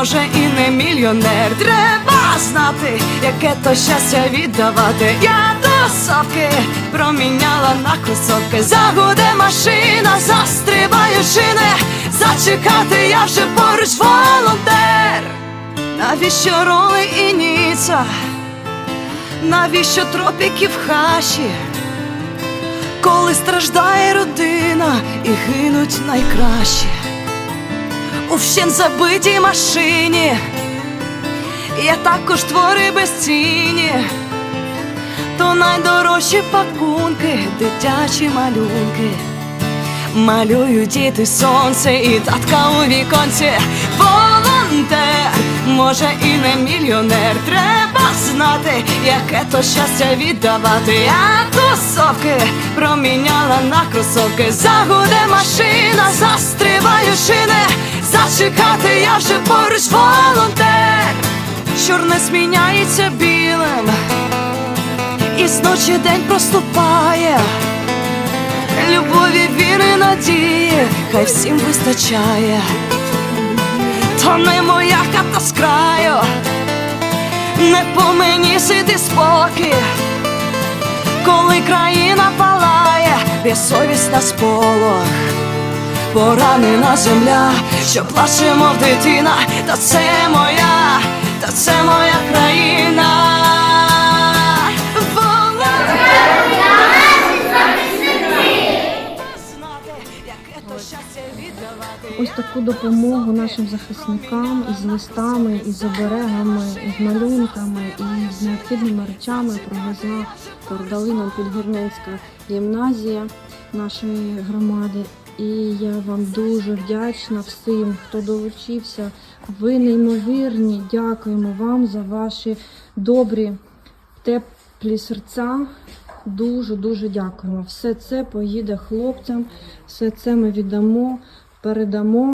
Може і не мільйонер. Треба знати, яке то щастя віддавати. Я тусовки проміняла на кросовки. Загуде машина, застрибаю шини. Зачекати я вже поруч волонтер. Навіщо роли і ніца? Навіщо тропіки в хаші? Коли страждає родина і гинуть найкращі у вщен забитій машині, є також твори безцінні, то найдорожчі пакунки, дитячі малюнки. Малюють діти сонце і татка у віконці. Волонтер, може і не мільйонер. Треба знати, яке то щастя віддавати. Я тусовки проміняла на кросовки. Загуде машина, застрибаю шини. Зачекати я вже поруч волонтер. Чорне зміняється білим, і з ночі день проступає. Любові, віри, надії, хай всім вистачає, то не моя хата з краю, не по мені сиди спокій, коли країна палає, безсовість на сполох, поранена земля, що плаче, мов дитина, та це моя, та це моя країна. Ось таку допомогу нашим захисникам із листами, із оберегами, із малюнками і з необхідними речами привезла передали нам Підгірненська гімназія нашої громади. І я вам дуже вдячна всім, хто долучився. Ви неймовірні. Дякуємо вам за ваші добрі, теплі серця. Дуже дуже дякуємо. Все це поїде хлопцям, все це ми віддамо, передамо.